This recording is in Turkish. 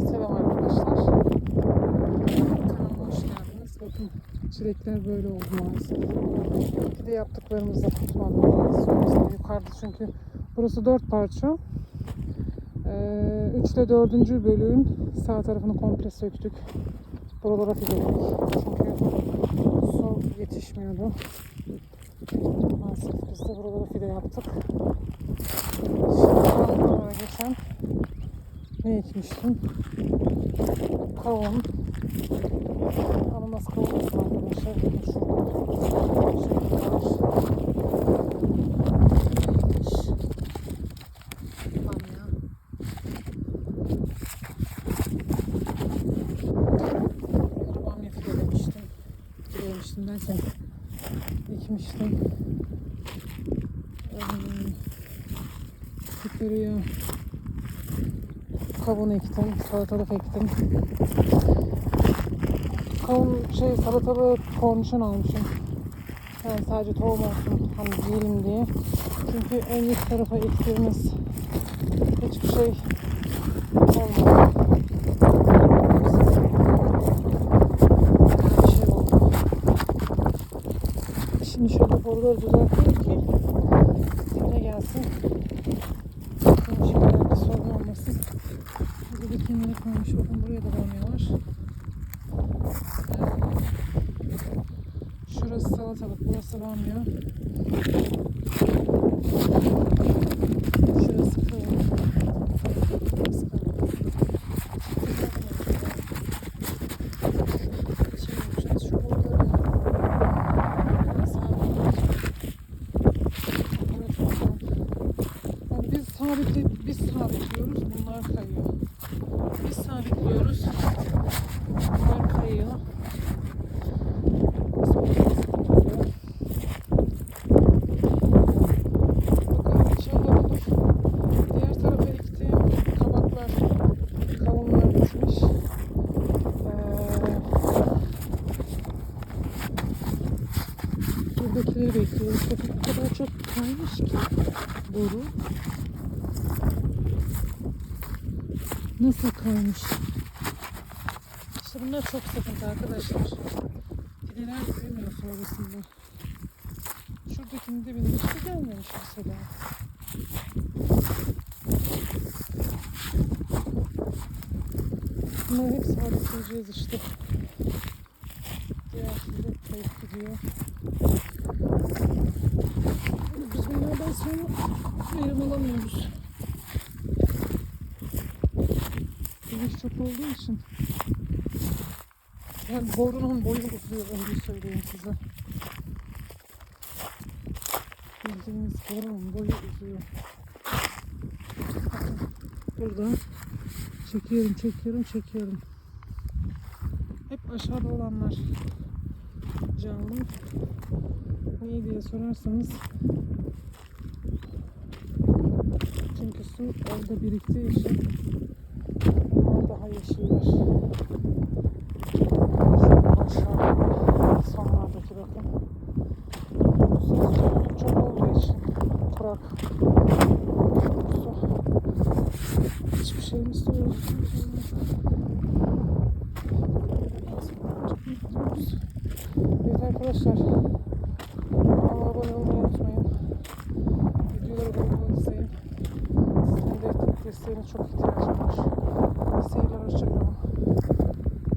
Selam arkadaşlar. Kanalıma hoş geldiniz. Bakın çilekler böyle oldu maalesef. Bir de yaptıklarımızda tutmadı. Yukarıda çünkü burası dört parça. Ee, üç ile dördüncü bölüğün sağ tarafını komple söktük. Buralara fideledik. Çünkü su yetişmiyordu. Maalesef biz de buralara fide yaptık. Şimdi geçen ne ekmiştim? Kavun. Ananas kavun arkadaşlar. Bakın Şurada şey var. Neymiş? Bamya. Burada bamya fidelemiştim. Fidelemiştim derken ekmiştim. Ee, Yukarıya kavun ektim, salatalık ektim. Kavun şey salatalık kornişon almışım. Yani sadece tohum olsun hani yiyelim diye. Çünkü en üst tarafa ektiğimiz hiçbir şey olmadı. Şimdi şöyle boruları düzelteyim ki dibine gelsin. Sorun olmasın. Burada bir kenara koymuş. Bakın buraya da. Ee, Şurası salatalık, burası bamya. Şurası kavun. Burası sabitliyoruz, bunlar kayıyor. Biz sabitliyoruz, bunlar kayıyor. Ee, buradakileri bekliyoruz. Bakın o kadar çok kaymış ki boru. Nasıl kaymış? İşte bunlar çok sıkıntı arkadaşlar. Fideler büyümüyor sonrasında. Şuradakinin dibinde işte gelmemiş mesela. Bunları hep sabitleyeceğiz işte. Diğer türlü kayıp gidiyor. Biz bunlardan sonra verim alamıyoruz. Güneş çok olduğu için. Yani borunun boyu uzuyor öyle söyleyeyim size. Bildiğiniz borunun boyu uzuyor. Burada çekiyorum, çekiyorum, çekiyorum. Hep aşağıda olanlar canlı. Niye diye sorarsanız çünkü su orada biriktiği için daha yeşiller. Aşağıda sonlardaki bakın. Su çok olduğu için kurak. Hiçbir şeyimiz de yok. Evet arkadaşlar. Kanalıma abone olmayı unutmayın. Videoları bol izleyin. Sizin de desteğine çok ihtiyacım var.